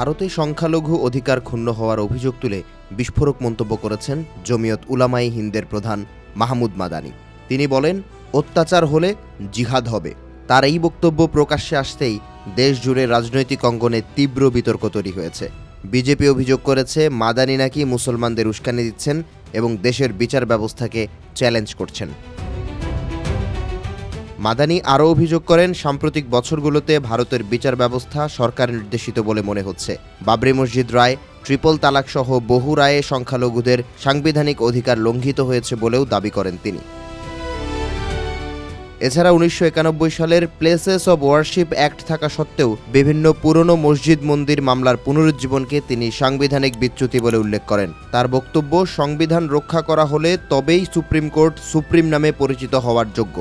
ভারতে সংখ্যালঘু অধিকার ক্ষুণ্ণ হওয়ার অভিযোগ তুলে বিস্ফোরক মন্তব্য করেছেন জমিয়ত উলামাই হিন্দের প্রধান মাহমুদ মাদানি। তিনি বলেন, অত্যাচার হলে জিহাদ হবে। তার এই বক্তব্য প্রকাশ্যে আসতেই দেশ জুড়ে রাজনৈতিক অঙ্গনে তীব্র বিতর্ক তৈরি হয়েছে। বিজেপি অভিযোগ করেছে, মাদানি নাকি মুসলমানদের উস্কানি দিচ্ছেন এবং দেশের বিচার ব্যবস্থাকে চ্যালেঞ্জ করছেন। মাদানি আরও অভিযোগ করেন, সাম্প্রতিক বছরগুলোতে ভারতের বিচার ব্যবস্থা সরকার নির্দেশিত বলে মনে হচ্ছে। বাবরি মসজিদ রায়, ট্রিপল তালাক সহ বহু রায়ে সংখ্যালঘুদের সাংবিধানিক অধিকার লঙ্ঘিত হয়েছে বলেও দাবি করেন তিনি। এছাড়া উনিশশো একানব্বই সালের প্লেসেস অব ওয়ারশিপ অ্যাক্ট থাকা সত্ত্বেও বিভিন্ন পুরনো মসজিদ মন্দির মামলার পুনরুজ্জীবনকে তিনি সাংবিধানিক বিচ্যুতি বলে উল্লেখ করেন। তার বক্তব্য, সংবিধান রক্ষা করা হলে তবেই সুপ্রিম কোর্ট সুপ্রিম নামে পরিচিত হওয়ার যোগ্য।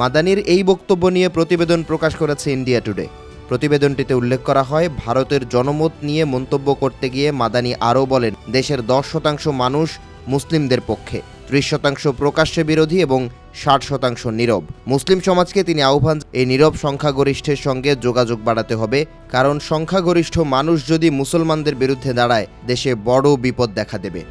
মাদানির এই বক্তব্য নিয়ে প্রতিবেদন প্রকাশ করেছে ইন্ডিয়া টুডে। প্রতিবেদনটিতে উল্লেখ করা হয়, ভারতের জনমত নিয়ে মন্তব্য করতে গিয়ে মাদানি আরও বলেন, দেশের দশ শতাংশ মানুষ মুসলিমদের পক্ষে, ত্রিশ শতাংশ প্রকাশ্যে বিরোধী এবং ষাট শতাংশ নীরব। মুসলিম সমাজকে তিনি আহ্বান, এই নীরব সংখ্যাগরিষ্ঠের সঙ্গে যোগাযোগ বাড়াতে হবে, কারণ সংখ্যাগরিষ্ঠ মানুষ যদি মুসলমানদের বিরুদ্ধে দাঁড়ায়, দেশে বড় বিপদ দেখা দেবে।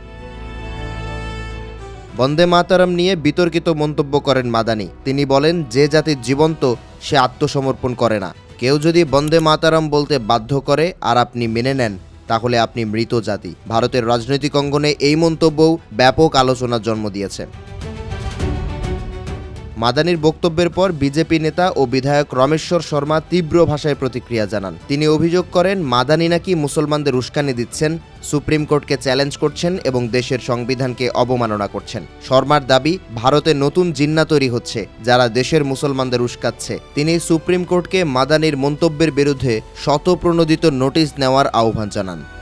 বন্দে মাতারাম নিয়ে বিতর্কিত মন্তব্য করেন মাদানি। তিনি বলেন, যে জাতি জীবন্ত, সে আত্মসমর্পণ করে না। কেউ যদি বন্দে মাতারাম বলতে বাধ্য করে আর আপনি মেনে নেন, তাহলে আপনি মৃত জাতি। ভারতের রাজনৈতিক অঙ্গনে এই মন্তব্যও ব্যাপক আলোচনার জন্ম দিয়েছে। মাদানির বক্তব্যের পর বিজেপি নেতা ও বিধায়ক রমেশ্বর শর্মা তীব্র ভাষায় প্রতিক্রিয়া জানান। তিনি অভিযোগ করেন, মাদানি নাকি মুসলমানদের উস্কানি দিচ্ছেন, সুপ্রিম কোর্টকে চ্যালেঞ্জ করছেন এবং দেশের সংবিধানকে অবমাননা করছেন। শর্মার দাবি, ভারতে নতুন জিন্না তৈরি হচ্ছে, যারা দেশের মুসলমানদের উস্কাচ্ছে। তিনি সুপ্রিম কোর্টকে মাদানির মন্তব্যের বিরুদ্ধে শতপ্রণোদিত নোটিশ নেওয়ার আহ্বান জানান।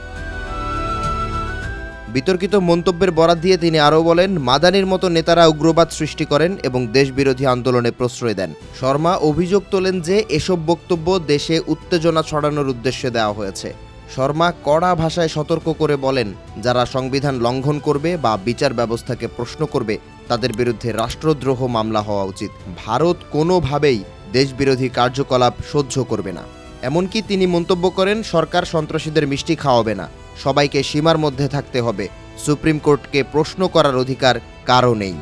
বিতর্কিত মন্তব্যের বরাত দিয়ে তিনি আরও বলেন, মাদানির মতো নেতারা উগ্রবাদ সৃষ্টি করেন এবং দেশবিরোধী আন্দোলনে প্রশ্রয় দেন। শর্মা অভিযোগ তোলেন যে এসব বক্তব্য দেশে উত্তেজনা ছড়ানোর উদ্দেশ্যে দেওয়া হয়েছে। শর্মা কড়া ভাষায় সতর্ক করে বলেন, যারা সংবিধান লঙ্ঘন করবে বা বিচার ব্যবস্থাকে প্রশ্ন করবে, তাদের বিরুদ্ধে রাষ্ট্রদ্রোহ মামলা হওয়া উচিত। ভারত কোনোভাবেই দেশবিরোধী কার্যকলাপ সহ্য করবে না। এমনকি তিনি মন্তব্য করেন, সরকার সন্ত্রাসীদের মিষ্টি খাওয়াবে না। সবাইকে সীমার মধ্যে থাকতে হবে। সুপ্রিম কোর্টকে প্রশ্ন করার অধিকার কারও নেই।